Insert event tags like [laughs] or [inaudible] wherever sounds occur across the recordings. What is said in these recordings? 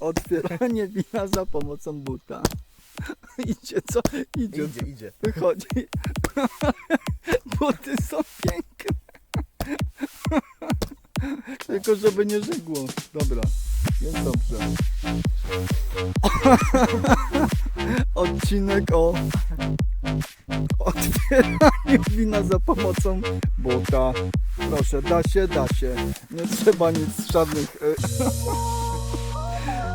Otwieranie wina za pomocą buta. [laughs] Idzie co? Idzie. Idzie, idzie. Wychodzi. [laughs] Buty są piękne. [laughs] Tylko żeby nie żygło. Dobra, jest dobrze. Odcinek o otwieraniu wina za pomocą buta. Proszę, da się, da się. Nie trzeba nic, żadnych y,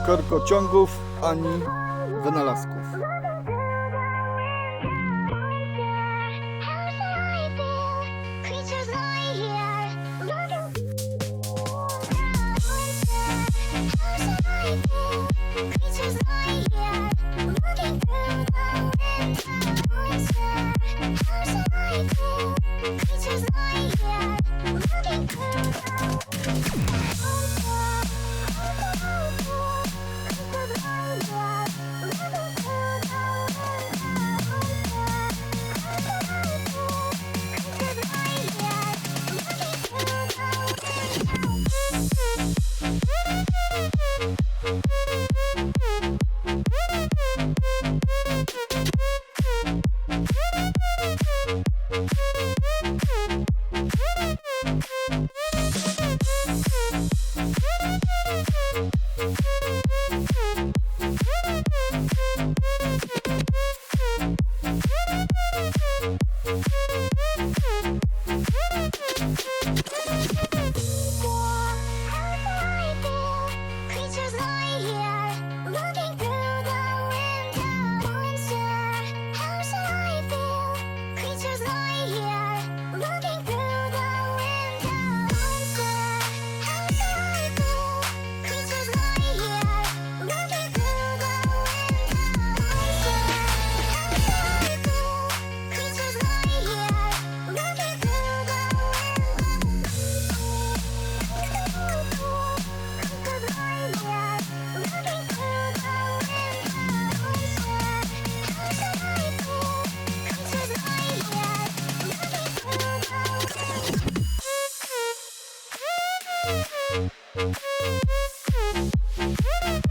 korkociągów ani wynalazków. Creatures うん。Thank you.